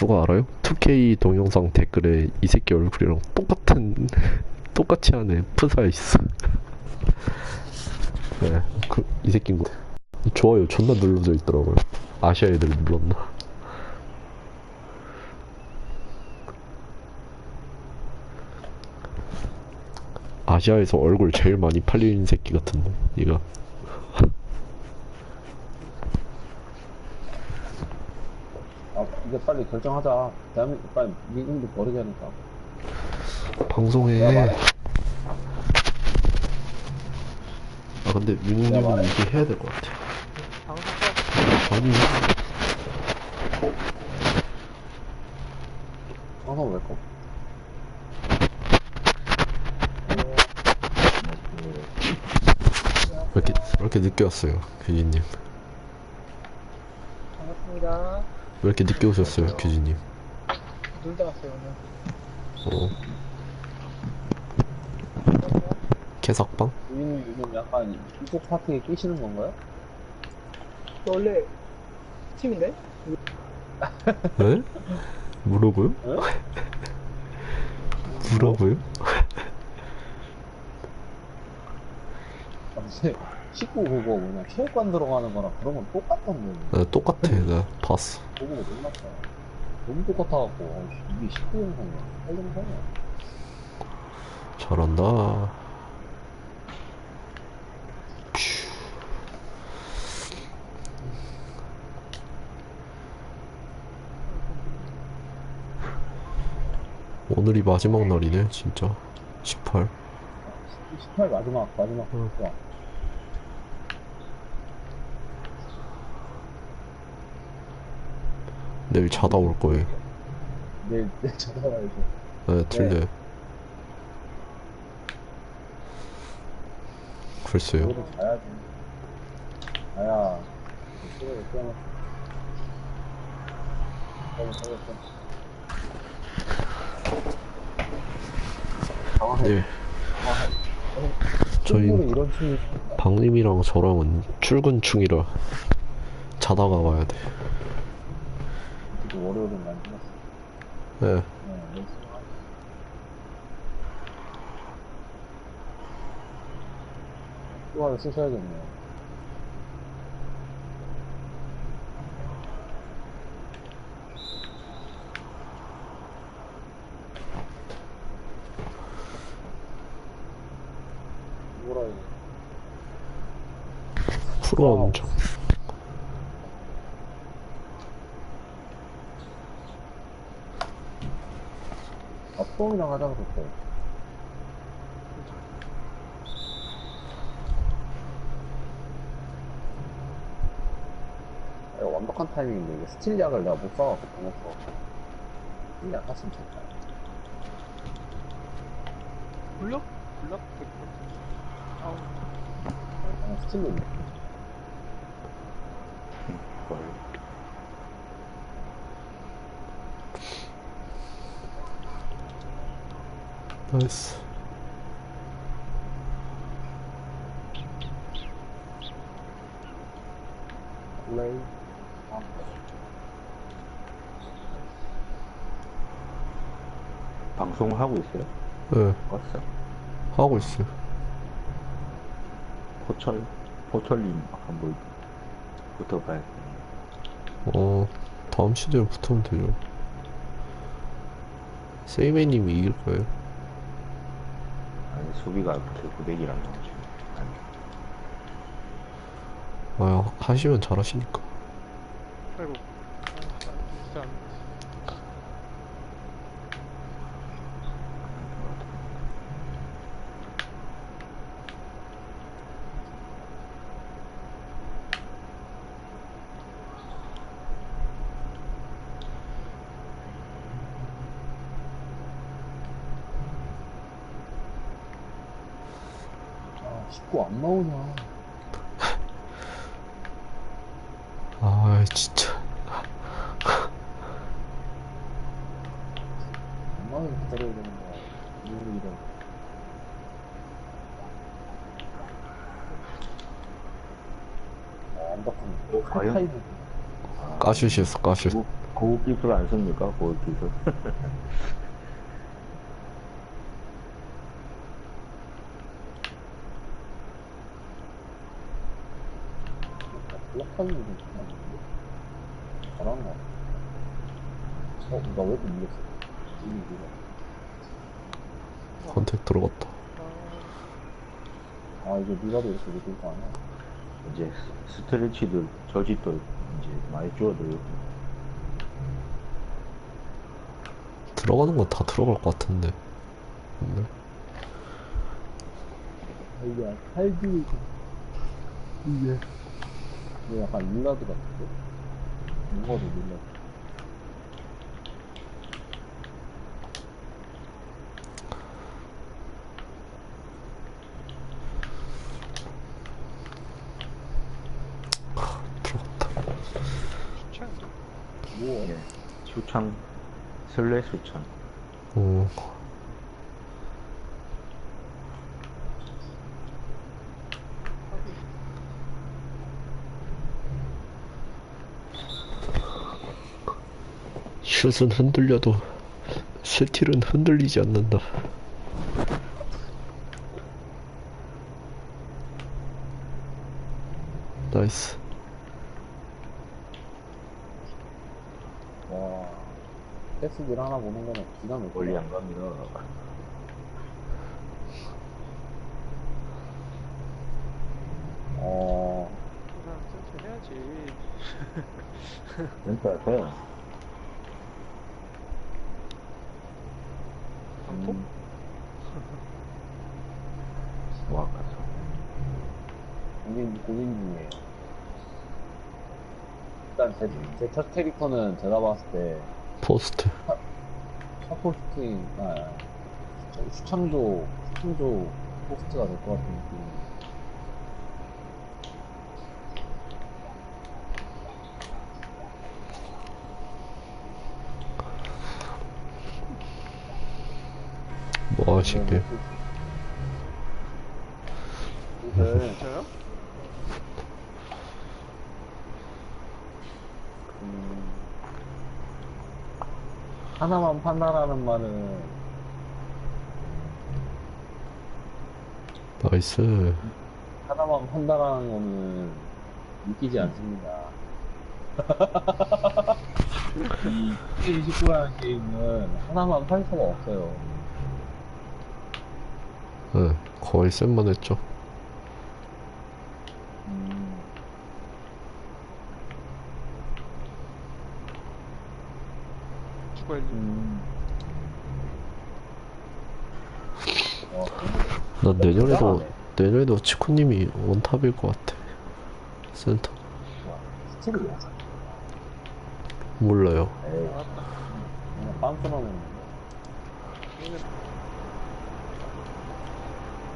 그거 알아요? 2K 동영상 댓글에 이 새끼 얼굴이랑 똑같은 똑같이 하는 프사 있어. 네, 그, 이 새끼인 거. 좋아요 존나 눌러져 있더라고요. 아시아 애들 눌렀나? 아시아에서 얼굴 제일 많이 팔리는 새끼 같은데, 이거. 이제 빨리 결정하자. 대한민국 빨리 미국도 버리게 하니까. 방송에. 아, 근데 민우님은 이게 해야 될 것 같아. 아니, 방송 왜 꺼? 왜 이렇게, 왜 이렇게 늦게 왔어요, 규진님? 반갑습니다. 왜 이렇게 늦게 오셨어요, 규진님? 놀다 왔어요, 오늘. 어. 개삭방? 우리는 요즘 약간 이쪽 파트에 끼시는 건가요? 너 원래 팀인데? 네? 뭐라고요? 네? 뭐라고요? 아, 이제 식구 그거 뭐냐 체육관 들어가는 거랑 그런 건 똑같던데 네, 똑같아, 나 봤어. 보고 놀랐다 너무 똑같아갖고 어, 이게 식구 영상이야 할 영상이야 잘한다. 오늘이 마지막 날이네, 진짜. 18. 18 마지막 마지막 응. 좋 내일 자다 올 거예요. 내일 내일 찾아와야지 네, 들려요. 글쎄요. 그래도 자야지 빨리 당황해 네, 저희 친구는 이런 친구 박님이랑 저랑은 출근충이라 자다가 와야 돼. 또 많이 끝났어 네, 네, 하자. 휴가를 쓰셔야겠네요. 뭐라 이거. 프로 엄청. 뽕이랑 하자 그랬어. 이거 완벽한 타이밍인데, 이게 스틸약을 내가 못못 사갖고. 스틸약 샀으면 좋다. 불러? 불러? 아우, 아, 스틸로 있네. 나이스. 플레이. 아, 방송을 하고 있어요? 네, 껐어요. 하고 있어요. 포철, 포철님 한번 붙어봐야 어, 다음 시즌에 붙으면 되죠. 세이메님이 이길 거예요. 수비가 제 구대기랑 지금. 아니, 아, 하시면 잘하시니까. 아이고. 아, 식구 안 나오냐. 아, 진짜. 얼마나 기다려야 되는 거야. 이유를 이런. 아, 완벽한. 어, 과연? 아, 까슛이었어, 까슛. 구- 고급 기술 안 씁니까? 고급 기술. 좀 아닌데? 잘하는 거 같아. 어, 나왜 이렇게 밀렸어? 이미 밀려. 컨택 들어갔다. 아, 이게 니가도 이렇게 밀릴 거 아니야? 이제 스- 스트레치도 저짓도 이제 많이 줄어들고. 들어가는 건 다 들어갈 것 같은데. 근데 이게 살기 이게 이게 약간 릴라드 같은데? 이거도 릴라드. 추천인데? 뭐 예. 수창, 설레 수창. 어, 슛은 흔들려도 스틸은 흔들리지 않는다. 나이스. 와, 패스딜 하나 보는 거는 기가 막혀. 멀리 안 갑니다. 어, 그냥 센터 해야지. 센터에 음, 와, 갔어. 고민, 고민 중이에요. 일단 제, 제첫 캐릭터는 제가 봤을 때, 포스트. 샤포스팅, 아, 수창조, 수창조 포스트가 될 것 같은 느낌. 뭐 하시게? 이걸, 진짜요? 음, 하나만 판다라는 말은 나이스. 하나만 판다라는 거는 믿기지 않습니다. 이 K29라는 게임은 하나만 팔 수가 없어요. 네, 거의 쌤만 했죠. 난 내년에도. 내년에도 치코님이 원탑일 것 같아. 센터. 몰라요. 에이,